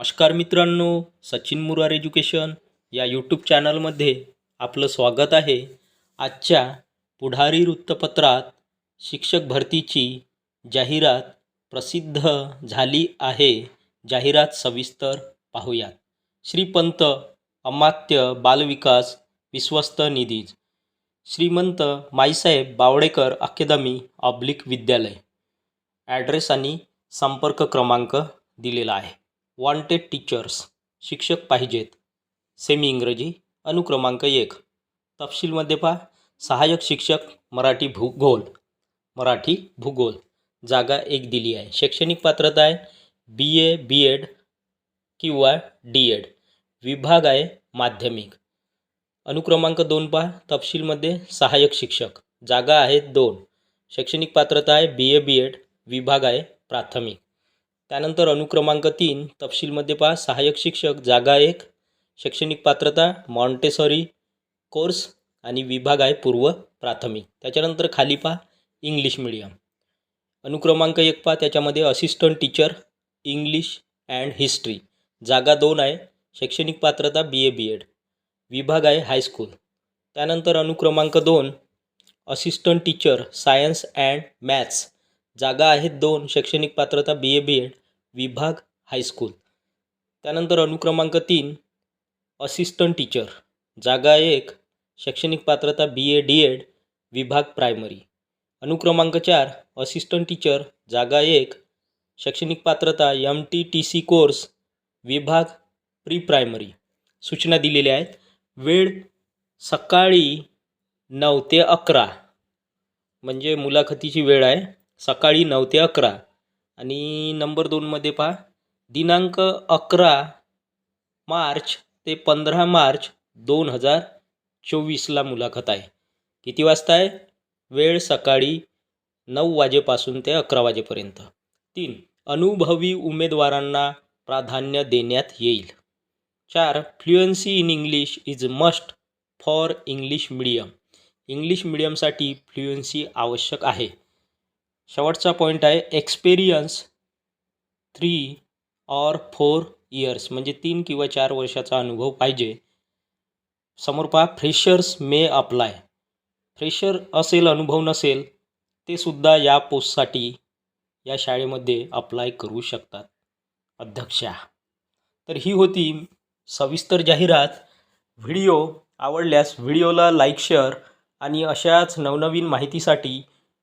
नमस्कार मित्रांनो सचिन मुरार एज्युकेशन या यूट्यूब चॅनलमध्ये आपलं स्वागत आहे. आजच्या पुढारी वृत्तपत्रात शिक्षक भरतीची जाहिरात प्रसिद्ध झाली आहे. जाहिरात सविस्तर पाहूयात. श्रीपंत अमात्य बालविकास विश्वस्त निधीज श्रीमंत माईसाहेब बावडेकर अकादमी ऑब्लिक विद्यालय. ॲड्रेस आणि संपर्क क्रमांक दिलेला आहे. वॉन्टेड टीचर्स शिक्षक पाहिजेत. सेमी इंग्रजी अनुक्रमांक एक. तपशीलमध्ये पहा सहाय्यक शिक्षक मराठी भूगोल. मराठी भूगोल. जागा एक दिली आहे. शैक्षणिक पात्रता आहे बी ए बी एड किंवा डी एड विभाग आहे माध्यमिक. अनुक्रमांक दोन पहा तपशीलमध्ये सहाय्यक शिक्षक. जागा आहेत दोन. शैक्षणिक पात्रता आहे बी ए बी एड विभाग आहे प्राथमिक. त्यानंतर अनुक्रमांक तीन तपशीलमध्ये पहा सहाय्यक शिक्षक जागा एक शैक्षणिक पात्रता मॉन्टेसॉरी कोर्स आणि विभाग आहे पूर्व प्राथमिक. त्याच्यानंतर खाली पहा इंग्लिश मिडियम. अनुक्रमांक एक पहा त्याच्यामध्ये assistant teacher English and history जागा दोन आहे शैक्षणिक पात्रता बी ए बी एड विभाग आहे हायस्कूल त्यानंतर अनुक्रमांक दोन assistant teacher science and maths जागा आहेत दोन शैक्षणिक पात्रता बी ए बी एड विभाग हायस्कूल त्यानंतर अनुक्रमांक तीन असिस्टंट टीचर जागा एक शैक्षणिक पात्रता बी ए डी एड विभाग प्रायमरी अनुक्रमांक चार असिस्टंट टीचर जागा एक शैक्षणिक पात्रता M T T C course विभाग प्री प्रायमरी सूचना दिलेल्या आहेत. वेळ सकाळी नऊ ते अकरा. म्हणजे मुलाखतीची वेळ आहे. सकाळी नऊ ते अकरा. आणि नंबर दोनमध्ये पहा. दिनांक अकरा मार्च ते पंधरा मार्च दोन हजार चोवीसला मुलाखत आहे. किती वाजता आहे? वेळ सकाळी नऊ वाजेपासून ते अकरा वाजेपर्यंत. तीन. अनुभवी उमेदवारांना प्राधान्य देण्यात येईल. चार. Fluency in English is must for English medium. English मिडियमसाठी fluency आवश्यक आहे. शेवटचा पॉईंट आहे experience three or four years म्हणजे तीन किंवा चार वर्षाचा अनुभव पाहिजे. समोर पहा फ्रेशर्स मे अप्लाय फ्रेशर असेल अनुभव नसेल ते सुद्धा या पोस्टसाठी या शाळेमध्ये अप्लाय करू शकतात. अध्यक्षा. तर ही होती सविस्तर जाहिरात. व्हिडिओ आवडल्यास व्हिडिओला लाईक शेअर आणि अशाच नवनवीन माहितीसाठी